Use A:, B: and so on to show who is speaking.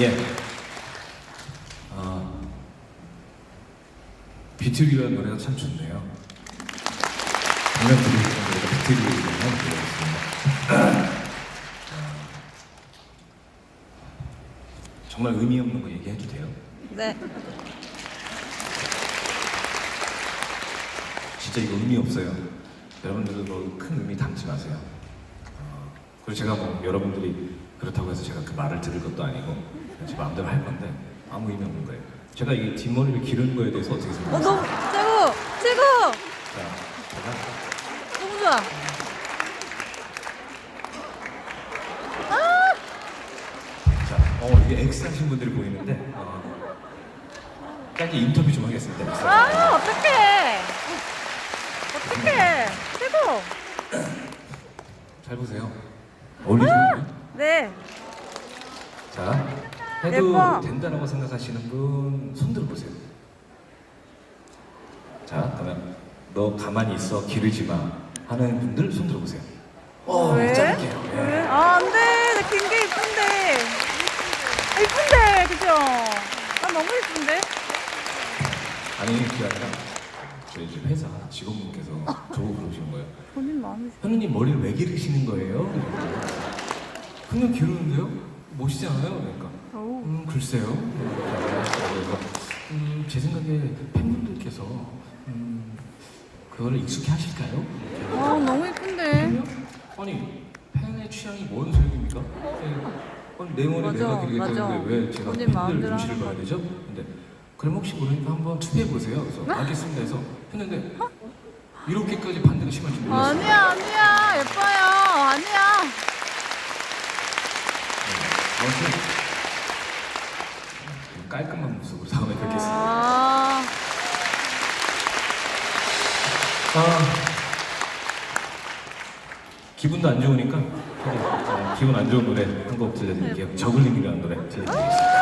A: 예. 아, 비틀기라는 노래가 참 좋네요. 방금 들으신 노래가 비틀기라는 노래였습니다. 정말 의미 없는 거 얘기해도 돼요?
B: 네.
A: 진짜 이거 의미 없어요. 여러분들도 뭐 큰 의미 담지 마세요. 어, 그리고 제가 뭐 여러분들이 그렇다고 해서 제가 그 말을 들을 것도 아니고 제 마음대로 할 건데 아무 의미 없는 거예요. 제가 이 뒷머리를 기르는 거에 대해서 어떻게
B: 어,
A: 생각하세요?
B: 너무 최고! 최고!
A: 자, 제가
B: 너무 좋아.
A: 자, 어 이게 X 하신 분들이 보이는데 어, 짧게 인터뷰 좀 하겠습니다. X.
B: 아, 어떡해. 어떡해. 최고!
A: 잘 보세요. 어울리시나요?
B: 네.
A: 자, 해도
B: 예뻐.
A: 된다라고 생각하시는 분 손 들어 보세요. 자, 그러면 너 가만히 있어 기르지 마 하는 분들 손 들어 보세요. 어,
B: 왜?
A: 짧게요. 예.
B: 왜? 아, 안 돼. 나 긴 게 이쁜데. 이쁜데, 그죠? 나 너무 이쁜데?
A: 아니 그게 아니라 저희 집 회사 직원분께서 저보고 그러시는 거예요.
B: 본인 마음이.
A: 현우님 머리를 왜 기르시는 거예요? 그냥 기르는데요? 멋있잖아요. 그러니까
B: 어우.
A: 음 글쎄요. 그래서 음, 제 생각에 팬분들께서 음, 그거를 익숙해 하실까요?
B: 아, 너무 이쁜데.
A: 아니 팬의 취향이 뭔 소용입니까? 예. 아니, 내 머리
B: 맞아,
A: 내가 기르게
B: 맞아.
A: 되는데 왜 제가
B: 본인
A: 팬들
B: 마음대로
A: 눈치를
B: 하는
A: 봐야 되죠? 근데 그럼 혹시 모르니까 한번 투표해 보세요. 그래서 알겠습니다 해서 했는데 이렇게까지 반대가 심할 줄 몰랐어요.
B: 아니야, 아니야. 예뻐요. 아니야.
A: 아무튼 깔끔한 모습으로 다음에 뵙겠습니다.
B: 아,
A: 아, 기분도 안 좋으니까 어, 기분 안 좋은 노래 한 곡 들려드릴게요. 저글링이라는 노래 들려드리겠습니다.